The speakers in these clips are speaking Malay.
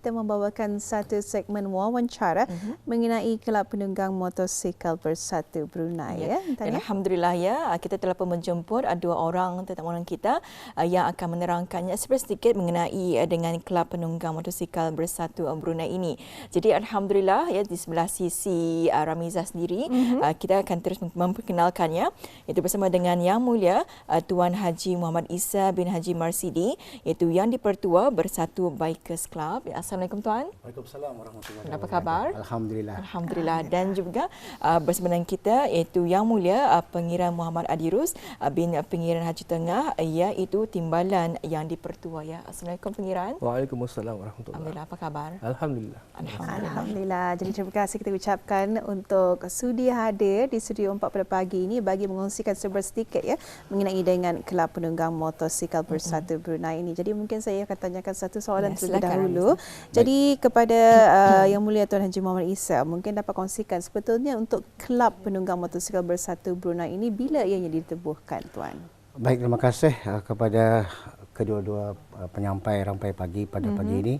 kita membawakan satu segmen wawancara uh-huh. mengenai Kelab Penunggang Motosikal Bersatu Brunei. Ya. Ya. Dan Alhamdulillah ya, kita telah pun menjemput dua orang tetamu kita yang akan menerangkannya sedikit mengenai dengan Kelab Penunggang Motosikal Bersatu Brunei ini. Jadi Alhamdulillah ya di sebelah sisi Ramizah sendiri uh-huh. kita akan terus memperkenalkannya itu bersama dengan Yang Mulia Tuan Haji Muhammad Isa bin Haji Marsidi iaitu yang dipertua Bersatu Bikers Club. Ya, Assalamualaikum tuan. Waalaikumsalam warahmatullahi wabarakatuh. Apa khabar? Alhamdulillah. Alhamdulillah dan juga uh, bersama kita iaitu Yang Mulia uh, Pengiran Muhammad Adirus uh, bin Pengiran Haji Tengah iaitu timbalan yang dipertua ya. Assalamualaikum Pengiran. Waalaikumsalam warahmatullahi Alhamdulillah apa khabar? Alhamdulillah. Alhamdulillah. Alhamdulillah. Jadi terima kasih kita ucapkan untuk sudi hadir di studio 4 pada pagi ini bagi mengongsikan sebuah sedikit ya mengenai dengan Kelab Penunggang Motosikal Bersatu mm-hmm. Brunei ini. Jadi mungkin saya akan tanyakan satu soalan ya, terlebih dahulu. Baik. Jadi kepada uh, Yang Mulia Tuan Haji Muhammad Isa, mungkin dapat kongsikan sebetulnya untuk Kelab Penunggang Motosikal Bersatu Brunei ini bila ianya ditebuhkan Tuan? Baik, terima kasih uh, kepada kedua-dua uh, penyampai rampai pagi pada mm-hmm. pagi ini.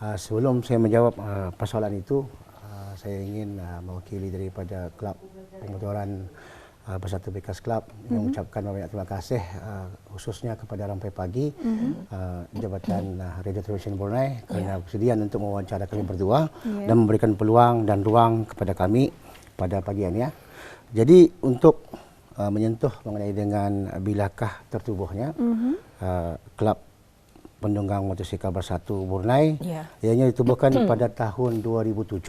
Uh, sebelum saya menjawab uh, persoalan itu, uh, saya ingin uh, mewakili daripada Kelab Pemotoran uh, Bersatu Bekas Club mm-hmm. yang mengucapkan banyak terima kasih uh, khususnya kepada Rampai Pagi mm-hmm. uh, Jabatan uh, Radio Television Brunei kerana yeah. bersedia untuk mewawancara kami berdua yeah. dan memberikan peluang dan ruang kepada kami pada pagi ini ya. Jadi untuk uh, menyentuh mengenai dengan bilakah tertubuhnya mm-hmm. uh, Kelab Penunggang Motosikal Bersatu Brunei yeah. ianya ditubuhkan pada tahun 2007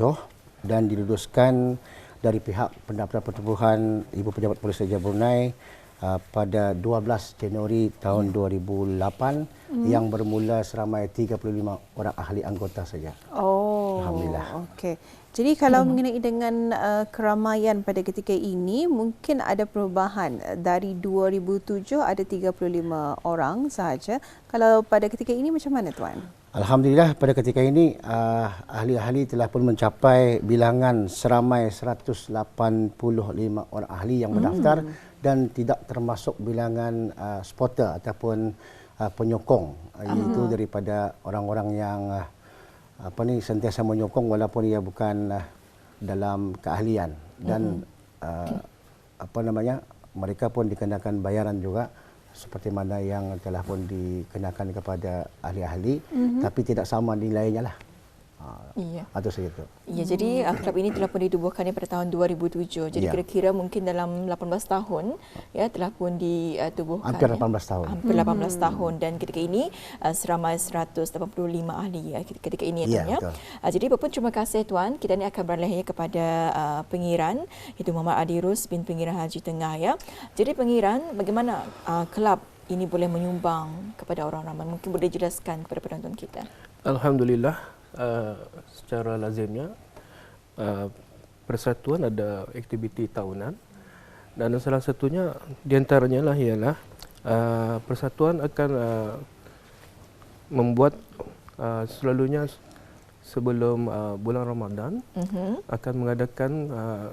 dan diluluskan dari pihak Pendapatan Pertubuhan Ibu Pejabat Polis Raja Brunei uh, pada 12 Januari tahun ya. 2008 hmm. yang bermula seramai 35 orang ahli anggota saja. Oh. Alhamdulillah. Okey. Jadi kalau hmm. mengenai dengan uh, keramaian pada ketika ini mungkin ada perubahan dari 2007 ada 35 orang sahaja. Kalau pada ketika ini macam mana tuan? Alhamdulillah pada ketika ini uh, ahli-ahli telah pun mencapai bilangan seramai 185 orang ahli yang mendaftar hmm. dan tidak termasuk bilangan uh, spotter ataupun uh, penyokong. Uh, iaitu daripada orang-orang yang uh, apa ni sentiasa menyokong walaupun ia bukan uh, dalam keahlian. Dan uh, apa namanya mereka pun dikenakan bayaran juga seperti mana yang telah pun dikenakan kepada ahli-ahli mm-hmm. tapi tidak sama nilainya lah. Iya. Atau segitu. Iya, jadi uh, klub ini telah pun ditubuhkan pada tahun 2007. Jadi ya. kira-kira mungkin dalam 18 tahun ya telah pun ditubuhkan. Hampir 18 ya. tahun. Hampir 18 hmm. tahun dan ketika ini uh, seramai 185 ahli ya ketika ini ya, ya. Uh, jadi pun terima kasih tuan. Kita ini akan beralih kepada uh, pengiran itu Muhammad Adirus bin Pengiran Haji Tengah ya. Jadi pengiran bagaimana uh, kelab ini boleh menyumbang kepada orang ramai? Mungkin boleh jelaskan kepada penonton kita. Alhamdulillah uh, secara lazimnya uh, persatuan ada aktiviti tahunan dan salah satunya diantaranya lah ialah uh, persatuan akan uh, membuat uh, selalunya sebelum uh, bulan Ramadan uh-huh. akan mengadakan uh,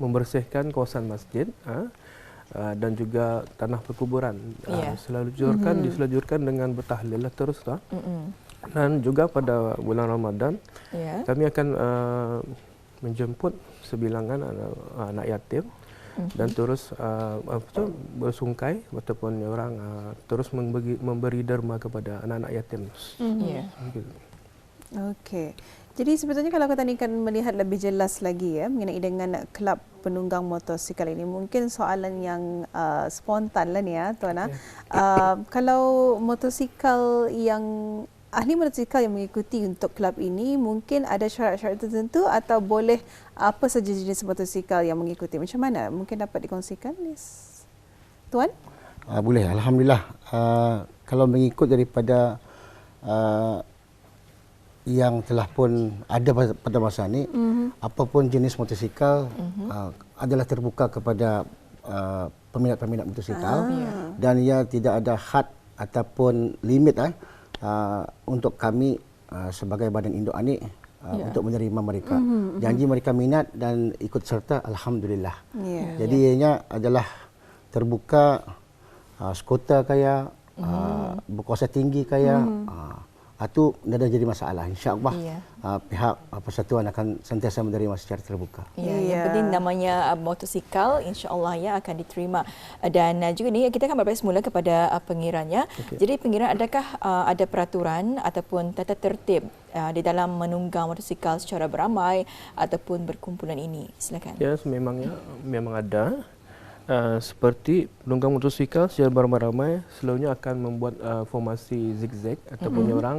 membersihkan kawasan masjid uh, uh, dan juga tanah perkuburan yeah. uh, selalu uh-huh. diselujurkan dengan bertahlil lah terus lah. Uh-huh dan juga pada bulan Ramadan yeah. kami akan uh, menjemput sebilangan anak, anak yatim mm-hmm. dan terus uh, apa tu bersungkai ataupun orang uh, terus memberi, memberi derma kepada anak-anak yatim. Mm-hmm. Yeah. Okey. Jadi sebetulnya kalau kita akan melihat lebih jelas lagi ya mengenai dengan kelab penunggang motosikal ini mungkin soalan yang uh, spontan lah ni ya tuan yeah. uh, kalau motosikal yang ahli motosikal yang mengikuti untuk kelab ini mungkin ada syarat-syarat tertentu atau boleh apa saja jenis motosikal yang mengikuti? Macam mana? Mungkin dapat dikongsikan, Nis? Tuan? Uh, boleh, Alhamdulillah. Uh, kalau mengikut daripada uh, yang telah pun ada pada masa ini, mm-hmm. apapun jenis motosikal mm-hmm. uh, adalah terbuka kepada uh, peminat-peminat motosikal ah. dan ia tidak ada had ataupun limit eh, uh, untuk kami uh, sebagai badan induk anik uh, yeah. untuk menerima mereka. Mm-hmm. Janji mereka minat dan ikut serta alhamdulillah. Yeah. Jadi yeah. ianya adalah terbuka uh, skota kaya mm. uh, berkuasa tinggi kaya mm. uh, itu tidak jadi masalah. InsyaAllah yeah. uh, pihak uh, persatuan akan sentiasa menerima secara terbuka. Ya, yeah. yang penting namanya uh, motosikal insyaAllah ya akan diterima. Dan uh, juga ni kita akan berbalik semula kepada uh, pengirannya. Okay. Jadi pengiran adakah uh, ada peraturan ataupun tata tertib uh, di dalam menunggang motosikal secara beramai ataupun berkumpulan ini? Silakan. Ya, yes, memangnya memang ada. Uh, seperti penunggang motosikal secara beramai-ramai selalunya akan membuat uh, formasi zigzag ataupun mm-hmm. orang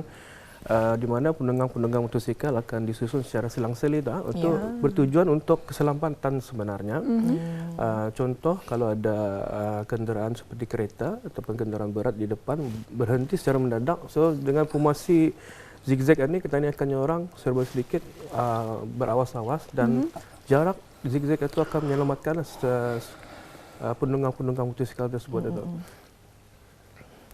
uh, di mana penunggang-penunggang motosikal akan disusun secara selang-seli uh, untuk yeah. bertujuan untuk keselamatan sebenarnya. Mm-hmm. Uh, contoh kalau ada uh, kenderaan seperti kereta ataupun kenderaan berat di depan berhenti secara mendadak, so dengan formasi zigzag ini kita ini akan orang serba sedikit uh, berawas-awas dan mm-hmm. jarak zigzag itu akan menyelamatkan uh, penunggang-penunggang motosikal tersebut mm-hmm. itu.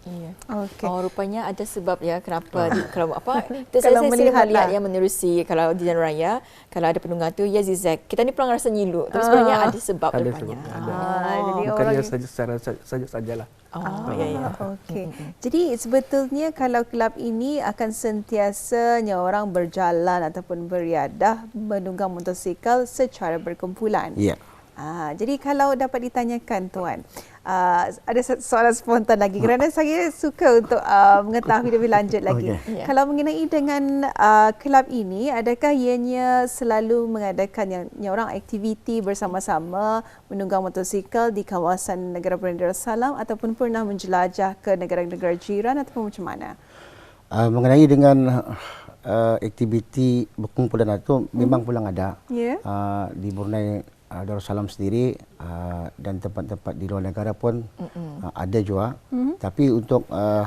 Iya. Okay. Oh, rupanya ada sebab ya kenapa di, kalau apa kalau saya, melihat lihat yang menerusi kalau di jalan raya kalau ada penunggang tu ya zigzag. Kita ni pelang rasa nyilu. Tapi sebenarnya ah. ada sebab ada rupanya. Sebab, ada. Ah, jadi Bukannya orang saja secara saja sajalah. Oh, oh ya ya. Okey. Jadi sebetulnya kalau kelab ini akan sentiasanya orang berjalan ataupun beriadah menunggang motosikal secara berkumpulan. Ya. Yeah. Ah, jadi kalau dapat ditanyakan tuan, uh, ada soalan spontan lagi kerana saya suka untuk uh, mengetahui lebih lanjut lagi. Okay. Yeah. Kalau mengenai dengan uh, kelab ini, adakah ianya selalu mengadakan yang, yang orang aktiviti bersama-sama menunggang motosikal di kawasan negara Beranda Darussalam ataupun pernah menjelajah ke negara-negara jiran ataupun macam mana? Uh, mengenai dengan uh, aktiviti berkumpulan itu memang hmm. pulang ada. Yeah. Uh, di Brunei uh, Darussalam sendiri uh, dan tempat-tempat di luar negara pun uh, ada juga. Mm-hmm. Tapi untuk uh,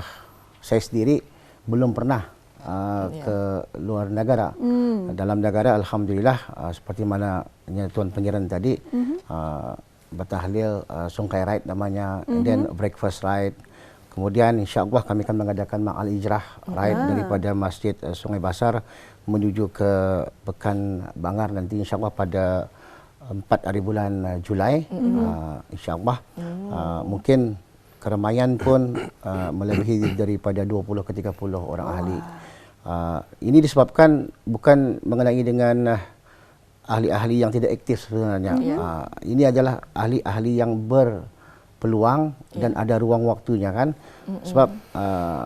saya sendiri belum pernah uh, yeah. ke luar negara. Mm. Dalam negara alhamdulillah uh, seperti mana tuan pengiran tadi mm-hmm. uh, bertahlil uh, sungkai ride namanya mm-hmm. and then breakfast ride. Kemudian insya-Allah kami akan mengadakan ma'al ijrah ride yeah. daripada Masjid uh, Sungai Basar menuju ke Pekan Bangar nanti insya-Allah pada empat hari bulan uh, Julai mm-hmm. uh, insyaallah mm. uh, mungkin keramaian pun uh, melebihi daripada 20 ke 30 orang ahli. Uh, ini disebabkan bukan mengenai dengan uh, ahli-ahli yang tidak aktif sebenarnya. Mm-hmm. Uh, ini adalah ahli-ahli yang berpeluang yeah. dan ada ruang waktunya kan. Mm-hmm. Sebab uh,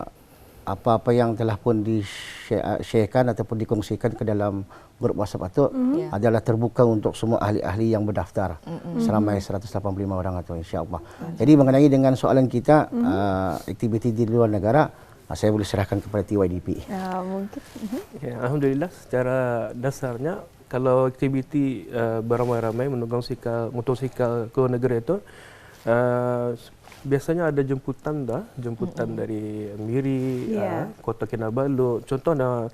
apa-apa yang telah pun di-sharekan ataupun dikongsikan ke dalam grup WhatsApp itu mm-hmm. adalah terbuka untuk semua ahli-ahli yang berdaftar mm-hmm. seramai 185 orang atau insya-Allah. Mm-hmm. Jadi mengenai dengan soalan kita mm-hmm. uh, aktiviti di luar negara uh, saya boleh serahkan kepada TYDP. Ya, mungkin. Mm-hmm. Ya, alhamdulillah secara dasarnya kalau aktiviti uh, beramai-ramai menunggang sikal motosikal ke negara itu uh, biasanya ada jemputan dah, jemputan mm-hmm. dari Miri, yeah. uh, Kota Kinabalu. Contoh ada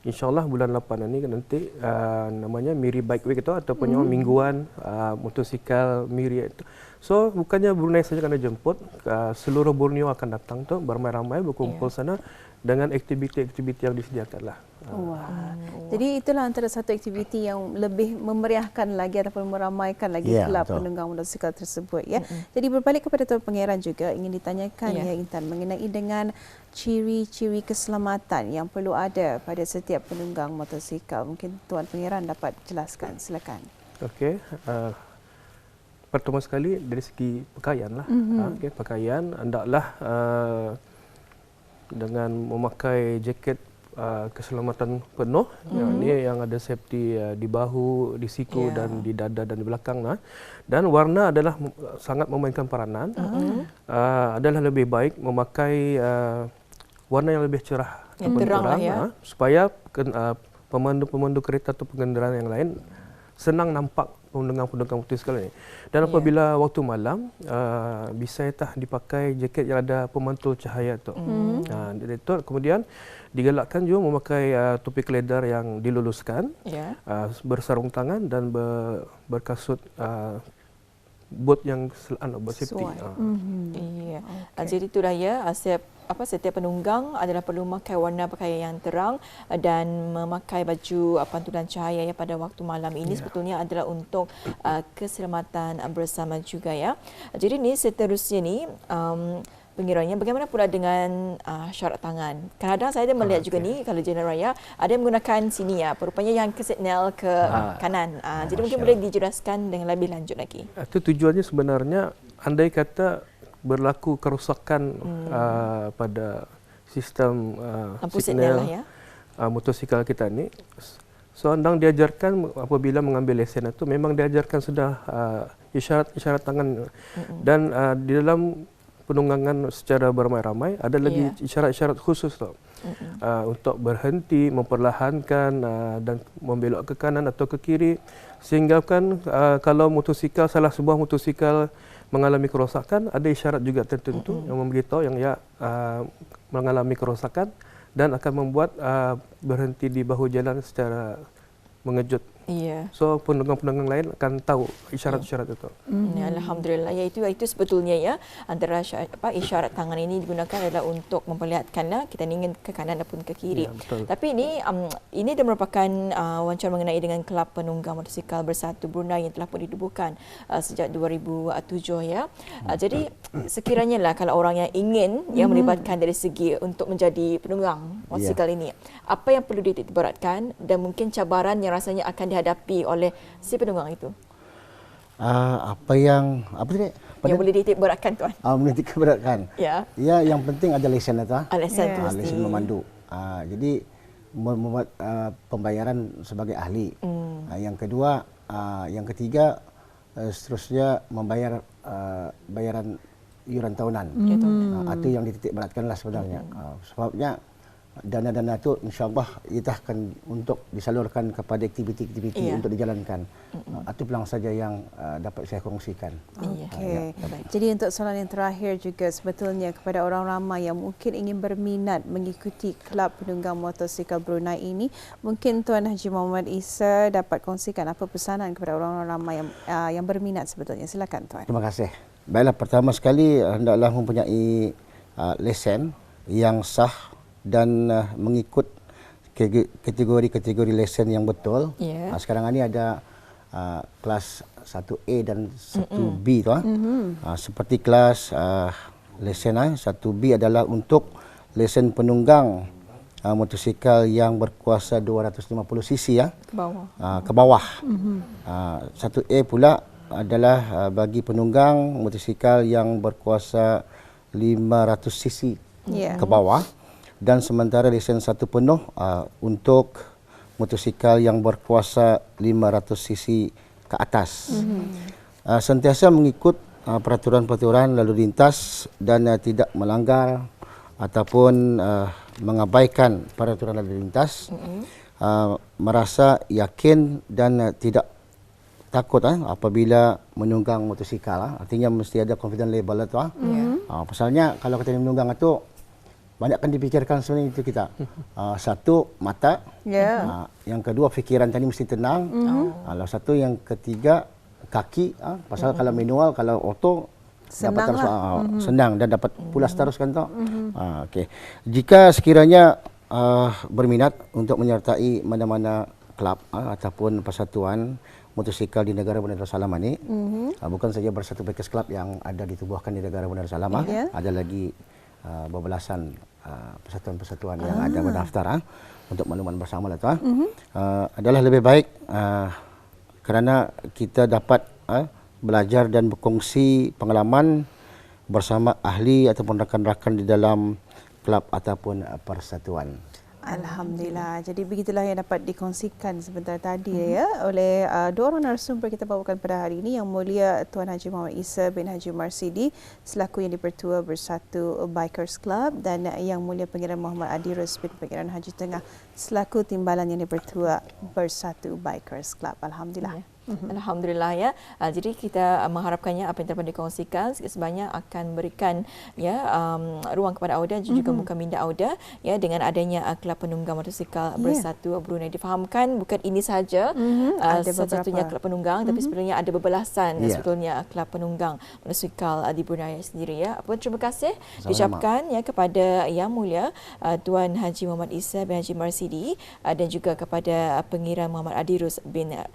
InsyaAllah bulan 8 ini kan nanti uh, namanya Miri Bike Week itu ataupun mm. mingguan uh, motosikal Miri itu. So bukannya Brunei saja kena jemput, uh, seluruh Borneo akan datang tu beramai-ramai berkumpul yeah. sana dengan aktiviti-aktiviti yang disediakan lah. Wah. Hmm. Jadi itulah antara satu aktiviti yang lebih memeriahkan lagi ataupun meramaikan lagi yeah, kelab penunggang motosikal tersebut ya. Mm-hmm. Jadi berbalik kepada Tuan Pangeran juga ingin ditanyakan yeah. ya Intan mengenai dengan ciri-ciri keselamatan yang perlu ada pada setiap penunggang motosikal. Mungkin Tuan Pangeran dapat jelaskan. Silakan. Okey. Uh, pertama sekali dari segi pakaian lah. Mm-hmm. Uh, okay, pakaian hendaklah uh, dengan memakai jaket Uh, keselamatan penuh mm-hmm. yang ini yang ada safety uh, di bahu, di siku yeah. dan di dada dan di belakang lah. Dan warna adalah sangat memainkan peranan. Mm-hmm. Uh, adalah lebih baik memakai uh, warna yang lebih cerah yang terang, terang ya. uh, supaya uh, pemandu-pemandu kereta atau pengendara yang lain senang nampak penunggang-penunggang putih sekali ini. Dan apabila yeah. waktu malam, uh, bisa tah dipakai jaket yang ada pemantul cahaya tu. Mm. Uh, itu kemudian digalakkan juga memakai uh, topi keledar yang diluluskan, yeah. uh, bersarung tangan dan ber, berkasut uh, bot yang anu bersafety. Uh. Mm-hmm. Iya. Okay. Jadi itu dah ya, setiap apa setiap penunggang adalah perlu memakai warna pakaian yang terang dan memakai baju pantulan cahaya ya pada waktu malam ini yeah. sebetulnya adalah untuk uh, keselamatan bersama juga ya. Jadi ni seterusnya ni um, pengirannya. Bagaimana pula dengan uh, syarat tangan? Kadang-kadang saya ada melihat ah, okay. juga ni kalau jalan raya ada yang menggunakan sini ya, rupanya yang ke signal ke ah. kanan. Uh, jadi mungkin boleh dijelaskan dengan lebih lanjut lagi. Itu tujuannya sebenarnya andai kata berlaku kerosakan hmm. uh, pada sistem uh, signal, signal lah ya. uh, motosikal kita ni So andang diajarkan apabila mengambil lesen itu memang diajarkan sudah uh, isyarat-isyarat tangan mm-hmm. dan uh, di dalam penunggangan secara beramai-ramai ada lagi yeah. isyarat-isyarat khusus tu mm-hmm. uh, untuk berhenti, memperlahankan uh, dan membelok ke kanan atau ke kiri sehingga kan uh, kalau motosikal salah sebuah motosikal mengalami kerosakan ada isyarat juga tertentu mm-hmm. yang memberitahu yang ya uh, mengalami kerosakan dan akan membuat uh, berhenti di bahu jalan secara mengejut Iya. So penunggang-penunggang lain akan tahu isyarat-isyarat itu. Mm. Ya, Alhamdulillah. Ya itu itu sebetulnya ya antara apa isyarat tangan ini digunakan adalah untuk memperlihatkanlah kita ingin ke kanan ataupun ke kiri. Ya, betul. Tapi ini um, ini dah merupakan uh, wawancara mengenai dengan kelab penunggang motosikal bersatu Brunei yang telah pun didubuhkan uh, sejak 2007 ya. Uh, jadi sekiranya lah kalau orang yang ingin mm. yang hmm. melibatkan dari segi untuk menjadi penunggang motosikal ya. ini, apa yang perlu dititikberatkan dan mungkin cabaran yang rasanya akan dihadapi dihadapi oleh si penunggang itu? Uh, apa yang apa tadi? Yang boleh dititik beratkan tuan. Ah uh, boleh dititik beratkan. ya. Ya, yang penting ada lesen itu. Ah, lesen yeah. uh, lesen memandu. Uh, jadi membuat uh, pembayaran sebagai ahli. Mm. Uh, yang kedua, uh, yang ketiga uh, seterusnya membayar uh, bayaran iuran tahunan. Mm. Uh, itu yang dititik beratkanlah sebenarnya. Mm. Uh, sebabnya dana-dana itu insyaAllah kita akan untuk disalurkan kepada aktiviti-aktiviti iya. untuk dijalankan. Mm-hmm. Itu pelang saja yang uh, dapat saya kongsikan. Okay. Uh, ya. Jadi untuk soalan yang terakhir juga sebetulnya kepada orang ramai yang mungkin ingin berminat mengikuti Kelab Penunggang Motosikal Brunei ini, mungkin Tuan Haji Muhammad Isa dapat kongsikan apa pesanan kepada orang-orang ramai yang uh, yang berminat sebetulnya. Silakan Tuan. Terima kasih. Baiklah, pertama sekali hendaklah mempunyai uh, lesen yang sah dan uh, mengikut kategori-kategori lesen yang betul. Yeah. Uh, sekarang ini ada uh, kelas 1A dan 1B tu ah. Mm-hmm. Uh, seperti kelas uh, lesen uh, 1B adalah untuk lesen penunggang uh, motosikal yang berkuasa 250 cc ya. Ke bawah. Uh, ke bawah. Mm-hmm. Uh, 1A pula adalah uh, bagi penunggang motosikal yang berkuasa 500 cc yeah. ke bawah dan sementara lesen satu penuh uh, untuk motosikal yang berkuasa 500 cc ke atas. Mm-hmm. Uh, sentiasa mengikut uh, peraturan-peraturan lalu lintas dan uh, tidak melanggar ataupun uh, mengabaikan peraturan lalu lintas. Mm-hmm. Uh, merasa yakin dan uh, tidak takut uh, apabila menunggang motosikal. Uh. Artinya mesti ada confident level itu. Uh. Mm-hmm. Uh, pasalnya kalau kita menunggang itu banyak kan dipikirkan sebenarnya itu kita. Uh, satu mata, yeah. uh, yang kedua fikiran tadi mesti tenang. Mm-hmm. Uh, satu yang ketiga kaki, uh, pasal mm-hmm. kalau manual, kalau auto senang dapat terus uh, mm-hmm. senang dan dapat pulas mm-hmm. terus kan tu. Mm-hmm. Uh, okay. Jika sekiranya uh, berminat untuk menyertai mana-mana klub uh, ataupun persatuan motosikal di negara Bandar Salam ini, mm-hmm. uh, bukan saja bersatu bikers club yang ada ditubuhkan di negara Bandar Salam, yeah. ada lagi uh, berbelasan uh, persatuan-persatuan ah. yang ada berdaftar uh, untuk makluman bersama lah tu uh. mm-hmm. uh, adalah lebih baik uh, kerana kita dapat uh, belajar dan berkongsi pengalaman bersama ahli ataupun rakan-rakan di dalam kelab ataupun uh, persatuan. Alhamdulillah. Jadi begitulah yang dapat dikongsikan sebentar tadi mm-hmm. ya oleh uh, dua orang narasumber kita bawakan pada hari ini yang mulia Tuan Haji Muhammad Isa bin Haji Marsidi selaku yang dipertua Bersatu Bikers Club dan yang mulia Pengiran Muhammad Adirus bin Pengiran Haji Tengah selaku timbalan yang dipertua Bersatu Bikers Club. Alhamdulillah. Yeah. Mm-hmm. Alhamdulillah ya. Uh, jadi kita uh, mengharapkannya apa yang dapat dikongsikan sebanyak akan berikan ya um, ruang kepada Auda dan juga mm-hmm. muka minda Auda ya dengan adanya uh, kelab penunggang motosikal yeah. bersatu Brunei difahamkan bukan ini saja mm-hmm. uh, satu-satunya kelab penunggang mm-hmm. tapi sebenarnya ada berbelasan yeah. sebetulnya kelab penunggang motosikal uh, di Brunei sendiri ya. Apa terima kasih diucapkan ya kepada yang mulia uh, Tuan Haji Muhammad Isa bin Haji Marsidi uh, dan juga kepada uh, pengira Muhammad Adirus bin uh,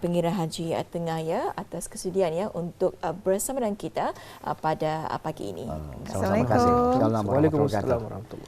pengira Perdana Haji Tengah ya atas kesudian ya untuk bersama dengan kita pada pagi ini. Assalamualaikum. Waalaikumsalam warahmatullahi